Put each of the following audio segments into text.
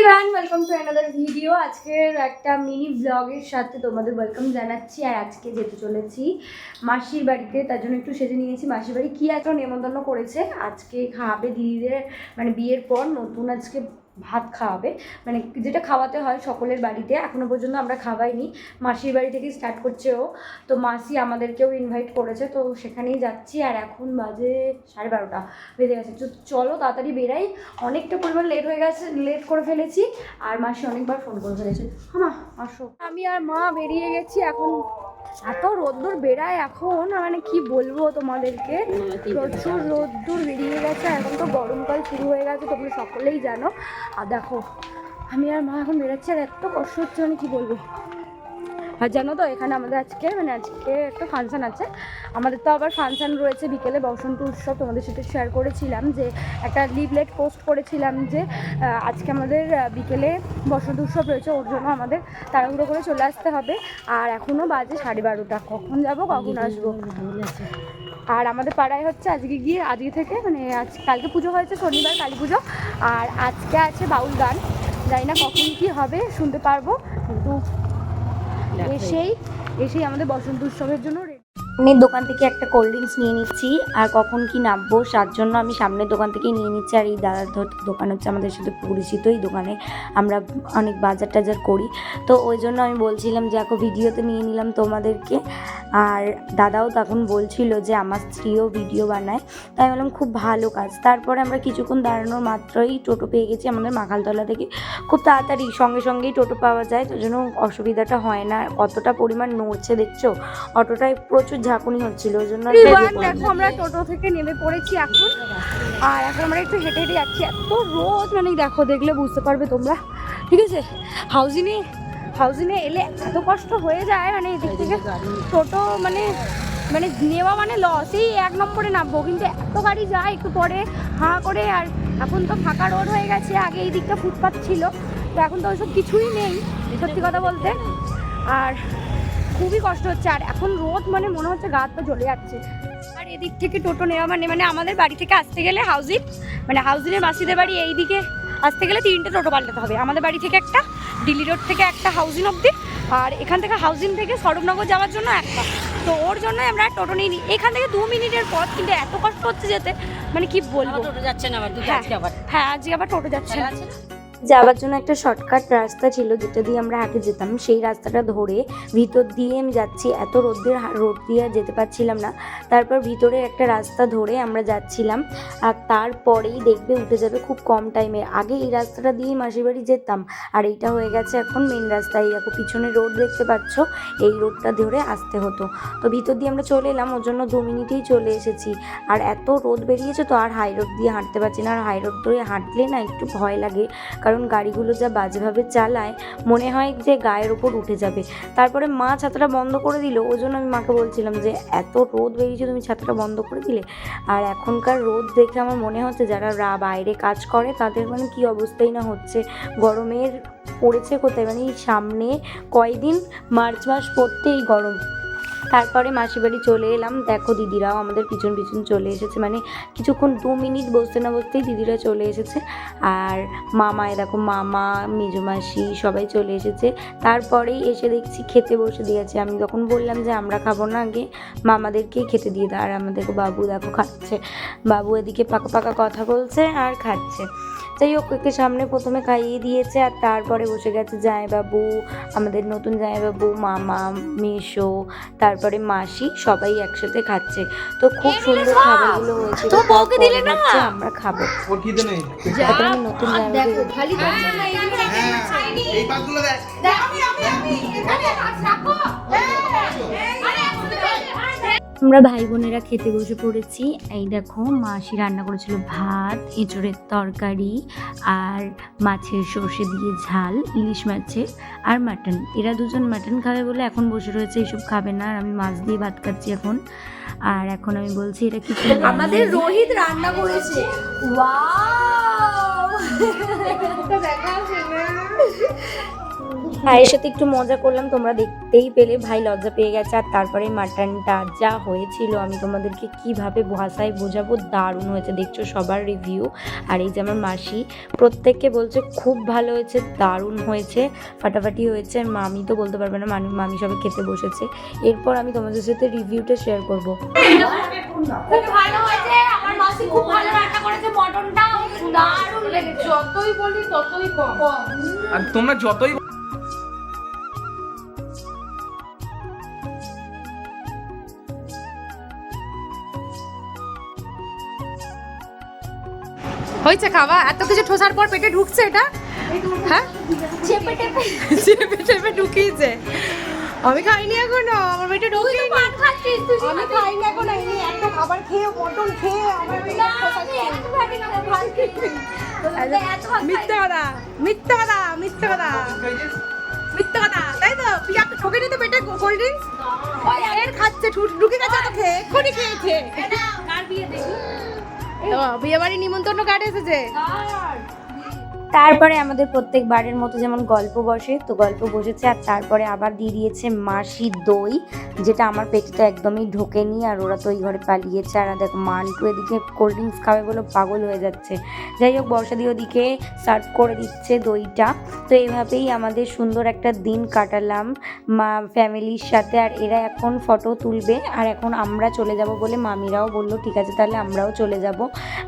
Everyone welcome to another video আজকের একটা mini ব্লগের সাথে তোমাদের ওয়েলকাম জানাচ্ছি আর আজকে যেতে চলেছি মাসির বাড়িতে, তার জন্য একটু সেজে নিয়েছি। মাসির বাড়ি কী একটা নেমন্তন্ন করেছে? আজকে খাবে দিদিদের মানে বিয়ের পর নতুন আজকে ভাত খাওয়াবে। মানে যেটা খাওয়াতে হয় সকলের বাড়িতে, এখনও পর্যন্ত আমরা খাওয়াইনি। মাসির বাড়ি থেকে স্টার্ট করছে ও। তো মাসি আমাদেরকেও ইনভাইট করেছে, তো সেখানেই যাচ্ছি। আর এখন বাজে সাড়ে বারোটা, বেজে গেছে। চলো তাড়াতাড়ি বেরাই। অনেকটা পরিমাণ লেট হয়ে গেছে লেট করে ফেলেছি। আর মাসি অনেকবার ফোন করে ফেলেছে। হ্যাঁ আসো। আমি আর মা বেরিয়ে গেছি, এখন এত রোদ্দুর বেড়ায় এখন মানে কি বলব তোমাদেরকে? প্রচুর রোদ্দুর বেরিয়ে গেছে এখন তো গরমকাল শুরু হয়ে গেছে তোমরা সকলেই জানো। আর দেখো আমি আর মা এখন বেরোচ্ছি আর এত কষ্ট হচ্ছে মানে কি বলব? আর জানো তো, এখানে আমাদের আজকে মানে আজকে একটা ফাংশন আছে। আমাদের তো আবার ফাংশন রয়েছে বিকেলে বসন্ত উৎসব, তোমাদের সাথে শেয়ার করেছিলাম যে একটা লিভলেট পোস্ট করেছিলাম যে আজকে আমাদের বিকেলে বসন্ত উৎসব রয়েছে, ওর জন্য আমাদের তাড়াহুড়ো করে চলে আসতে হবে। আর এখনও বাজে সাড়ে বারোটা। কখন যাব, কখন আসব? আর আমাদের পাড়ায় হচ্ছে আজকে গিয়ে, আজকে থেকে মানে আজ, কালকে পুজো হয়েছে, শনিবার কালী পুজো। আর আজকে আছে বাউল গান। জানি না কখন কি হবে, শুনতে পারব। কিন্তু এসেই এসেই আমাদের বসন্ত উৎসবের জন্য। আমি দোকান থেকে একটা কোল্ড ড্রিঙ্কস নিয়ে নিচ্ছি, আর কখন কি নামবো তার জন্য আমি সামনের দোকান থেকেই নিয়ে নিচ্ছি। আর এই দাদার দোকান হচ্ছে আমাদের সাথে পরিচিত এই দোকানে। আমরা অনেক বাজার টাজার করি। তো ওই জন্য আমি বলছিলাম যে এখন ভিডিওতে নিয়ে নিলাম তোমাদেরকে। আর দাদাও তখন বলছিল যে, আমার স্ত্রীও ভিডিও বানায়। তাই বললাম, খুব ভালো কাজ। তারপরে আমরা কিছুক্ষণ দাঁড়ানোর মাত্রই টোটো পেয়ে গেছি আমাদের মাখালতলা থেকে। খুব তাড়াতাড়ি, সঙ্গে সঙ্গেই টোটো পাওয়া যায়। তো জন্য অসুবিধাটা হয় না। কতটা পরিমাণ নড়ছে দেখছ? অটোটায় প্রচুর ঝাঁকুনি হচ্ছিল ওই জন্য দেখো আমরা টোটো থেকে নেমে পড়েছি এখন। আর এখন আমরা একটু হেঁটে হেঁটে যাচ্ছি। এত রোদ মানে দেখো দেখলে বুঝতে পারবে তোমরা। ঠিক আছে? হাউজিংয়ে হাউজিংয়ে এলে এত কষ্ট হয়ে যায় মানে এদিক থেকে টোটো মানে মানে নেওয়া মানে লস এই এক নম্বরে নামবো কিন্তু এত গাড়ি যায় একটু পরে হাঁ করে আর এখন তো ফাঁকা রোড হয়ে গেছে আগে এই দিকটা ফুটপাথ ছিল। তো এখন তো ওইসব কিছুই নেই সত্যি কথা বলতে। আর খুবই কষ্ট হচ্ছে। আর এখন রোদ মানে মনে হচ্ছে গা পা জ্বলে যাচ্ছে। আর এদিক থেকে টোটো নেওয়া মানে মানে আমাদের বাড়ি থেকে আসতে গেলে হাউজিং মানে হাউজিংয়ের মাসিদের বাড়ি এই দিকে আসতে গেলে তিনটে টোটো পাল্টাতে হবে। আমাদের বাড়ি থেকে একটা দিল্লি রোড থেকে একটা হাউজিং অবধি। আর এখান থেকে হাউজিং থেকে সড়কনগর যাওয়ার জন্য একটা। তো ওর জন্যই আমরা টোটো নিয়ে নিই এখান থেকে দু মিনিটের পথ কিন্তু এত কষ্ট হচ্ছে যেতে মানে কি বলব? টোটো যাচ্ছে না আবার হ্যাঁ। আজকে আবার। হ্যাঁ আজকে আবার টোটো যাচ্ছে। না যাওয়ার জন্য একটা শর্টকাট রাস্তা ছিল যেটা দিয়ে আমরা হাঁটে যেতাম। সেই রাস্তাটা ধরে ভিতর দিয়ে আমি যাচ্ছি। এত রোদ্রের হা- রোদ দিয়ে আর যেতে পারছিলাম না। তারপর ভিতরে একটা রাস্তা ধরে আমরা যাচ্ছিলাম। আর তারপরেই দেখবে উঠে যাবে খুব কম টাইমে আগে এই রাস্তাটা দিয়েই মাসির বাড়ি যেতাম। আর এইটা হয়ে গেছে এখন মেন রাস্তা। এই দেখো, পিছনে রোড দেখতে পাচ্ছ? এই রোডটা ধরে আসতে হতো। তো ভিতর দিয়ে আমরা চলে এলাম। ওর জন্য দু মিনিটেই চলে এসেছি। আর এত রোদ বেরিয়েছে তো আর হাই রোড দিয়ে হাঁটতে পারছি না। আর হাই রোড ধরে হাঁটলে না একটু ভয় লাগে। কারণ গাড়িগুলো যা বাজেভাবে চালায়, মনে হয় যে গায়ের ওপর উঠে যাবে। তারপরে মা ছাতাটা বন্ধ করে দিল। ওই জন্য আমি মাকে বলছিলাম যে, এত রোদ বেরিয়েছে, তুমি ছাতাটা বন্ধ করে দিলে? আর এখনকার রোদ দেখে আমার মনে হচ্ছে যারা রা- বাইরে কাজ করে, তাদের মানে কি অবস্থাই না হচ্ছে। গরমের পড়েছে কোথায়? মানে এই সামনে কয়দিন? মার্চ মাস পড়তেই গরম। তারপরে মাসি বাড়ি চলে এলাম। দেখো, দিদিরাও আমাদের পিছন পিছন চলে এসেছে। মানে কিছুক্ষণ দু মিনিট বসতে না বসতেই দিদিরা চলে এসেছে। আর মামায় দেখো, মামা মেজো মাসি সবাই চলে এসেছে। তারপরেই এসে দেখছি খেতে বসে দিয়েছে। আমি তখন বললাম যে, আমরা খাব না আগে। মামাদেরকেই খেতে দিয়ে দাও। আর আমাদের বাবু দেখো খাচ্ছে। বাবু এদিকে পাকা পাকা কথা বলছে আর খাচ্ছে। যাই হোক একে সামনে প্রথমে খাইয়ে দিয়েছে আর তারপরে বসে গেছে জামাইবাবু আমাদের নতুন জামাইবাবু মামা মেশো তারপরে মাসি সবাই একসাথে খাচ্ছে তো খুব সুন্দর খাবারগুলো হয়েছে তো বউকে দিলে না? আমরা খাব ওর খিদে নেই তারপরে আমি নতুন আমরা ভাই বোনেরা খেতে বসে পড়েছি। এই দেখো মাসি রান্না করেছিল ভাত এঁচড়ের তরকারি আর মাছের সর্ষে দিয়ে ঝাল ইলিশ মাছের আর মাটন। এরা দুজন মাটন খাবে বলে এখন বসে রয়েছে এইসব খাবে না। আর আমি মাছ দিয়ে ভাত খাচ্ছি এখন। আর এখন আমি বলছি এটা কি আমাদের রোহিত রান্না করেছে। ওয়াও! ভাইয়ের সাথে একটু মজা করলাম তোমরা দেখতেই পেলে ভাই লজ্জা পেয়ে গেছে আর তারপরে মাটনটা যা হয়েছিল আমি তোমাদেরকে কীভাবে ভাষায় বোঝাবো দারুণ হয়েছে। দেখছ সবার রিভিউ আর এই যে আমার মাসি প্রত্যেককে বলছে খুব ভালো হয়েছে দারুণ হয়েছে ফাটাফাটি হয়েছে। আর মামি তো বলতে পারবে না মামি মামি সবে খেতে বসেছে। এরপর আমি তোমাদের সাথে রিভিউটা শেয়ার করব। খুব ভালো হয়েছে আমার মাসি খুব ভালো রান্না করেছে মটনটা দারুণ লেগেছে। যতই বলি ততই কম। আর তোমরা যতই হয়েছে খাওয়া? এত কিছু ঠোসার পর পেটে ঢুকছে এটা? হ্যাঁ? চেপে ঢুকিয়েছে। আমি খাইনি এখনও আমার পেটে ঢুকিয়ে আমি খাইনি এখন আমি একটা খাবার খেয়ে মটন খেয়ে আমার মিথ্যা কথা মিথ্যা কথা মিথ্যা কথা। মিথ্যা কথা তাই তো? পিয়া ঠকে নিতে পেটে কোল্ড ড্রিঙ্কস এর খাচ্ছে ঢুকে গেছে খেয়ে এক্ষুনি খেয়েছে। বিয়ে বাড়ি নিমন্ত্রণ কার্ড এসেছে। কার তারপরে আমাদের প্রত্যেকবারের মতো যেমন গল্প বসে, তো গল্প বসেছে আর তারপরে আবার দিয়ে দিয়েছে মাসি দই, যেটা আমার পেটে তো একদমই ঢোকেনি আর ওরা তো ওই ঘরে পালিয়েছে। আর দেখো মান্টু এদিকে কোল্ড ড্রিঙ্কস খাবে বলে পাগল হয়ে যাচ্ছে। যাই হোক বর্ষাদি ওদিকে সার্ভ করে দিচ্ছে দইটা। তো এইভাবেই আমাদের সুন্দর একটা দিন কাটালাম মা ফ্যামিলির সাথে। আর এরা এখন ফটো তুলবে আর এখন আমরা চলে যাব বলে মামিরাও বলল, ঠিক আছে, তাহলে আমরাও চলে যাব।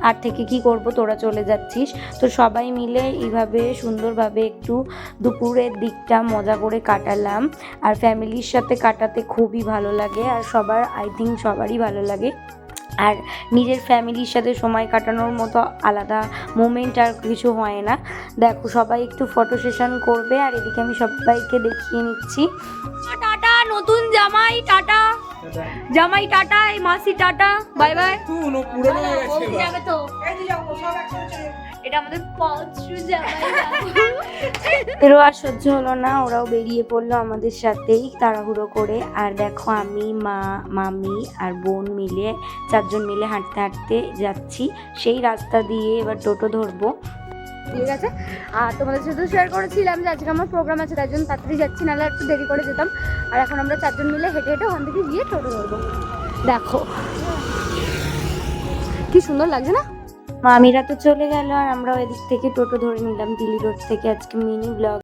আর থেকে কি করব? তোরা চলে যাচ্ছিস। তো সবাই মিলে এইভাবে সুন্দরভাবে একটু দুপুরের দিকটা মজা করে কাটালাম। আর ফ্যামিলির সাথে কাটাতে খুবই ভালো লাগে আর সবার আই থিঙ্ক সবারই ভালো লাগে। আর নিজের ফ্যামিলির সাথে সময় কাটানোর মতো আলাদা মোমেন্ট আর কিছু হয় না। দেখো সবাই একটু ফটো সেশন করবে আর এদিকে আমি সবাইকে দেখিয়ে নিচ্ছি। টাটা নতুন জামাই টাটা। জামাই টাটা এই মাসি টাটা। Bye bye. পুরনো হয়ে গেছে যাবে তো। এটা আমাদের জামাই এরও আর সহ্য হলো না ওরাও বেরিয়ে পড়ল আমাদের সাথেই তাড়াহুড়ো করে। আর দেখো আমি মা মামি আর বোন মিলে চারজন মিলে হাঁটতে হাঁটতে যাচ্ছি। সেই রাস্তা দিয়ে এবার টোটো ধরবো। ঠিক আছে? আর তোমাদের সাথে শেয়ার করেছিলাম যে আজকে আমার প্রোগ্রাম আছে তাই জন্য তাড়াতাড়ি যাচ্ছি নাহলে একটু দেরি করে যেতাম। আর এখন আমরা চারজন মিলে হেঁটে হেঁটে ওখান থেকে গিয়ে টোটো ধরবো। দেখো। কি সুন্দর লাগছে না? মামিরা তো চলে গেল আর আমরাও এদিক থেকে টোটো ধরে নিলাম দিল্লি রোড থেকে আজকে মিনি ব্লগ